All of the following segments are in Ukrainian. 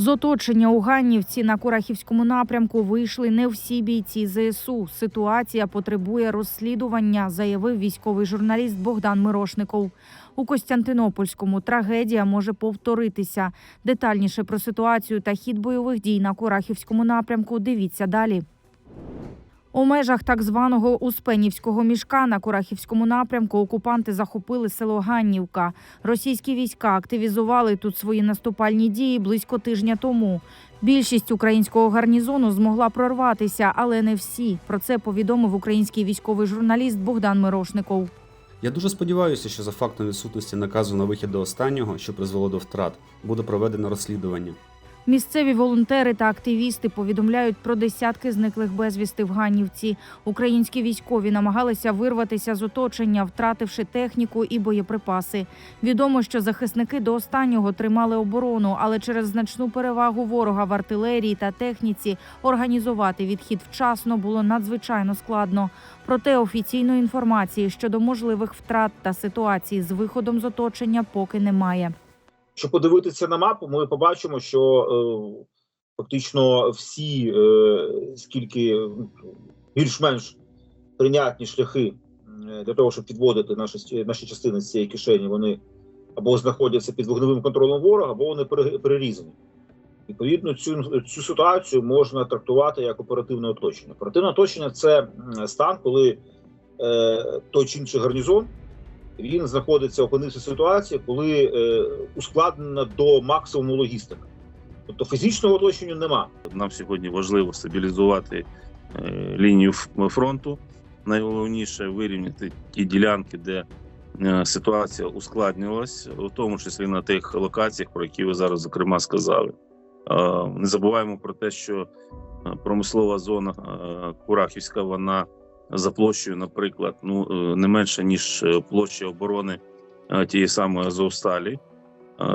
З оточення у Ганнівці на Курахівському напрямку вийшли не всі бійці ЗСУ. Ситуація потребує розслідування, заявив військовий журналіст Богдан Мирошников. У Костянтинопольському трагедія може повторитися. Детальніше про ситуацію та хід бойових дій на Курахівському напрямку дивіться далі. У межах так званого Успенівського мішка на Курахівському напрямку окупанти захопили село Ганнівка. Російські війська активізували тут свої наступальні дії близько тижня тому. Більшість українського гарнізону змогла прорватися, але не всі. Про це повідомив український військовий журналіст Богдан Мирошников. Я дуже сподіваюся, що за фактом відсутності наказу на вихід до останнього, що призвело до втрат, буде проведено розслідування. Місцеві волонтери та активісти повідомляють про десятки зниклих безвісти в Ганнівці. Українські військові намагалися вирватися з оточення, втративши техніку і боєприпаси. Відомо, що захисники до останнього тримали оборону, але через значну перевагу ворога в артилерії та техніці організувати відхід вчасно було надзвичайно складно. Проте офіційної інформації щодо можливих втрат та ситуації з виходом з оточення поки немає. Якщо подивитися на мапу, ми побачимо, що е, фактично всі, е, скільки більш-менш прийнятні шляхи е, для того, щоб підводити наші, наші частини з цієї кишені, вони або знаходяться під вогневим контролем ворога, або вони перерізані. Відповідно, цю, цю ситуацію можна трактувати як оперативне оточення. Оперативне оточення це стан, коли е, той чи інший гарнізон він знаходиться, опинився в ситуації, коли е, ускладнена до максимуму логістика. Тобто фізичного оточення нема. Нам сьогодні важливо стабілізувати е, лінію фронту. Найголовніше вирівняти ті ділянки, де е, ситуація ускладнювалась, у тому числі на тих локаціях, про які ви зараз зокрема сказали. Е, Не забуваємо про те, що е, промислова зона е, Курахівська, вона за площею, наприклад, ну е, не менше ніж е, площа оборони е, тієї самої Азовсталі.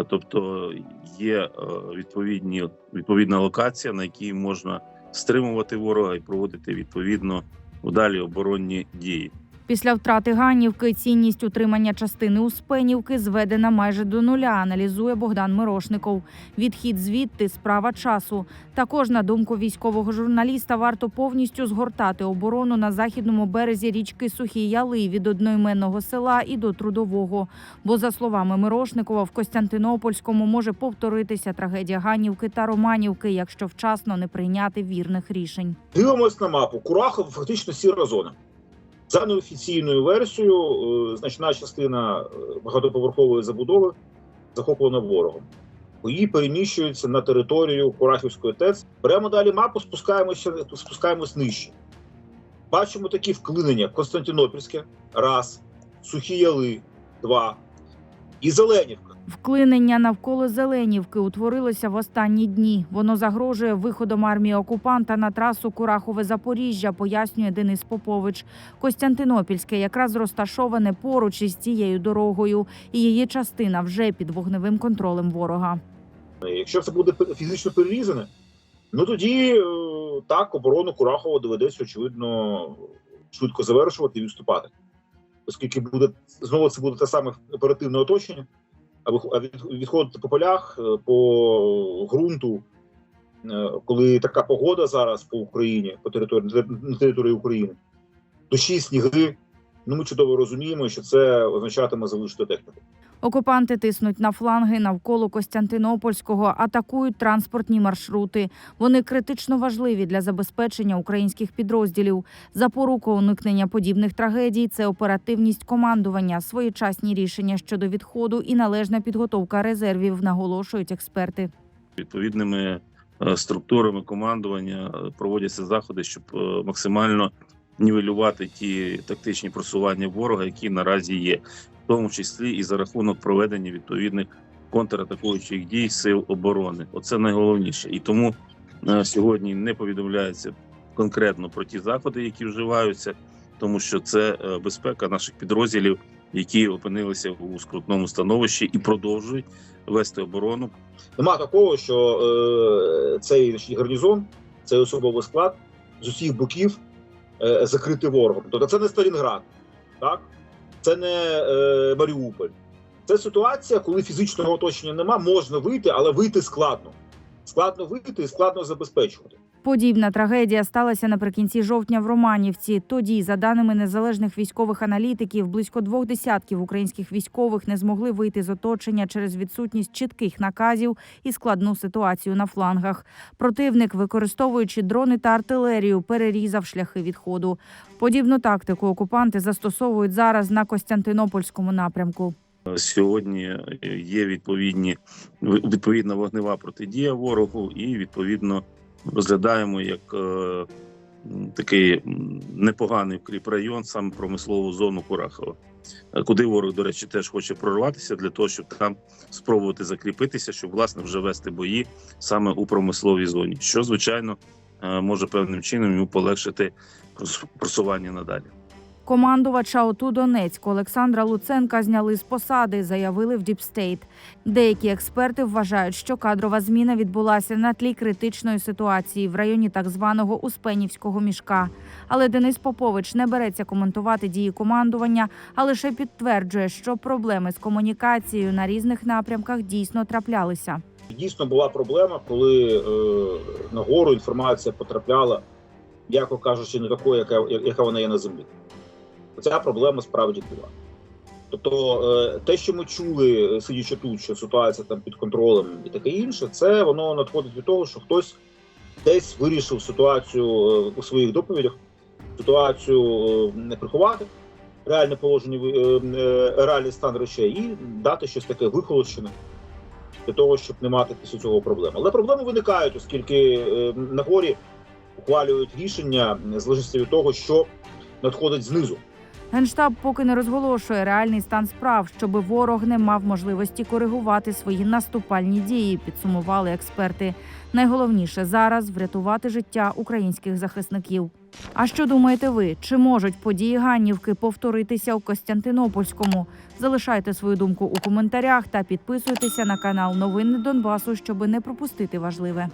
Тобто є відповідні відповідна локація, на якій можна стримувати ворога і проводити відповідно вдалі оборонні дії. Після втрати Ганнівки цінність утримання частини Успенівки зведена майже до нуля, аналізує Богдан Мирошников. Відхід звідти справа часу. Також, на думку військового журналіста, варто повністю згортати оборону на західному березі річки Сухі Яли від одноіменного села і до трудового. Бо, за словами Мирошникова, в Костянтинопольському може повторитися трагедія Ганнівки та Романівки, якщо вчасно не прийняти вірних рішень. Дивимось на мапу. Курахов фактично сіра зона. За неофіційною версією, е, значна частина е, багатоповерхової забудови захоплена ворогом. Бої переміщуються на територію Курахівської ТЕЦ. Беремо далі мапу, спускаємося, спускаємось нижче. Бачимо такі вклинення: Константинопільське, раз, Сухі Яли, два, і Зеленівка. Вклинення навколо Зеленівки утворилося в останні дні. Воно загрожує виходом армії окупанта на трасу Курахове Запоріжжя, пояснює Денис Попович. Костянтинопільське якраз розташоване поруч із цією дорогою, і її частина вже під вогневим контролем ворога. Якщо це буде фізично перерізане, ну тоді е, так оборону Курахова доведеться, очевидно, швидко завершувати і відступати. Оскільки буде знову це буде те саме оперативне оточення, відходити по полях, е, по ґрунту, е, коли така погода зараз по Україні, по території на території України, дощі, сніги. Ну, ми чудово розуміємо, що це означатиме залишити техніку. Окупанти тиснуть на фланги навколо Костянтинопольського, атакують транспортні маршрути. Вони критично важливі для забезпечення українських підрозділів. Запорука уникнення подібних трагедій це оперативність командування, своєчасні рішення щодо відходу і належна підготовка резервів, наголошують експерти. Відповідними е, структурами командування е, проводяться заходи, щоб е, максимально нівелювати ті тактичні просування ворога, які наразі є, тому числі і за рахунок проведення відповідних контратакуючих дій сил оборони. Оце найголовніше. І тому е, сьогодні не повідомляється конкретно про ті заходи, які вживаються, тому що це е, безпека наших підрозділів, які опинилися у скрутному становищі і продовжують вести оборону Нема такого, що е, цей гарнізон, цей особовий склад з усіх боків е, закритий ворогом. Тобто це не Сталінград, так? Це не е, Маріуполь. Це ситуація, коли фізичного оточення нема, можна вийти, але вийти складно. складно вийти і складно забезпечувати. Подібна трагедія сталася наприкінці жовтня в Романівці. Тоді, за даними незалежних військових аналітиків, близько двох десятків українських військових не змогли вийти з оточення через відсутність чітких наказів і складну ситуацію на флангах. Противник, використовуючи дрони та артилерію, перерізав шляхи відходу. Подібну тактику окупанти застосовують зараз на Костянтинопольському напрямку. Сьогодні є відповідні відповідна вогнева протидія ворогу, і відповідно розглядаємо як е, такий непоганий вкріп район, саме промислову зону Курахова, е, куди ворог, до речі, теж хоче прорватися для того, щоб там спробувати закріпитися, щоб власне вже вести бої саме у промисловій зоні, що звичайно е, може певним чином йому полегшити просування надалі. Командувача ОТУ Донецьку Олександра Луценка зняли з посади, заявили в Діпстейт. Деякі експерти вважають, що кадрова зміна відбулася на тлі критичної ситуації в районі так званого Успенівського мішка. Але Денис Попович не береться коментувати дії командування, а лише підтверджує, що проблеми з комунікацією на різних напрямках дійсно траплялися. Дійсно була проблема, коли е, на гору інформація потрапляла, м'яко кажучи, не такою, яка, яка вона є на землі. Ця проблема справді була. Тобто, е, те, що ми чули, сидячи тут, що ситуація там під контролем і таке інше, це воно надходить від того, що хтось десь вирішив ситуацію е, у своїх доповідях, ситуацію е, не приховати, реальне положення, реальний стан речей, і дати щось таке вихолощене для того, щоб не мати після цього проблем. Але проблеми виникають, оскільки на горі ухвалюють рішення залежності від того, що надходить знизу. Генштаб поки не розголошує реальний стан справ, щоби ворог не мав можливості коригувати свої наступальні дії. Підсумували експерти. Найголовніше зараз врятувати життя українських захисників. А що думаєте ви? Чи можуть події Ганнівки повторитися у Костянтинопольському? Залишайте свою думку у коментарях та підписуйтеся на канал Новини Донбасу, щоби не пропустити важливе.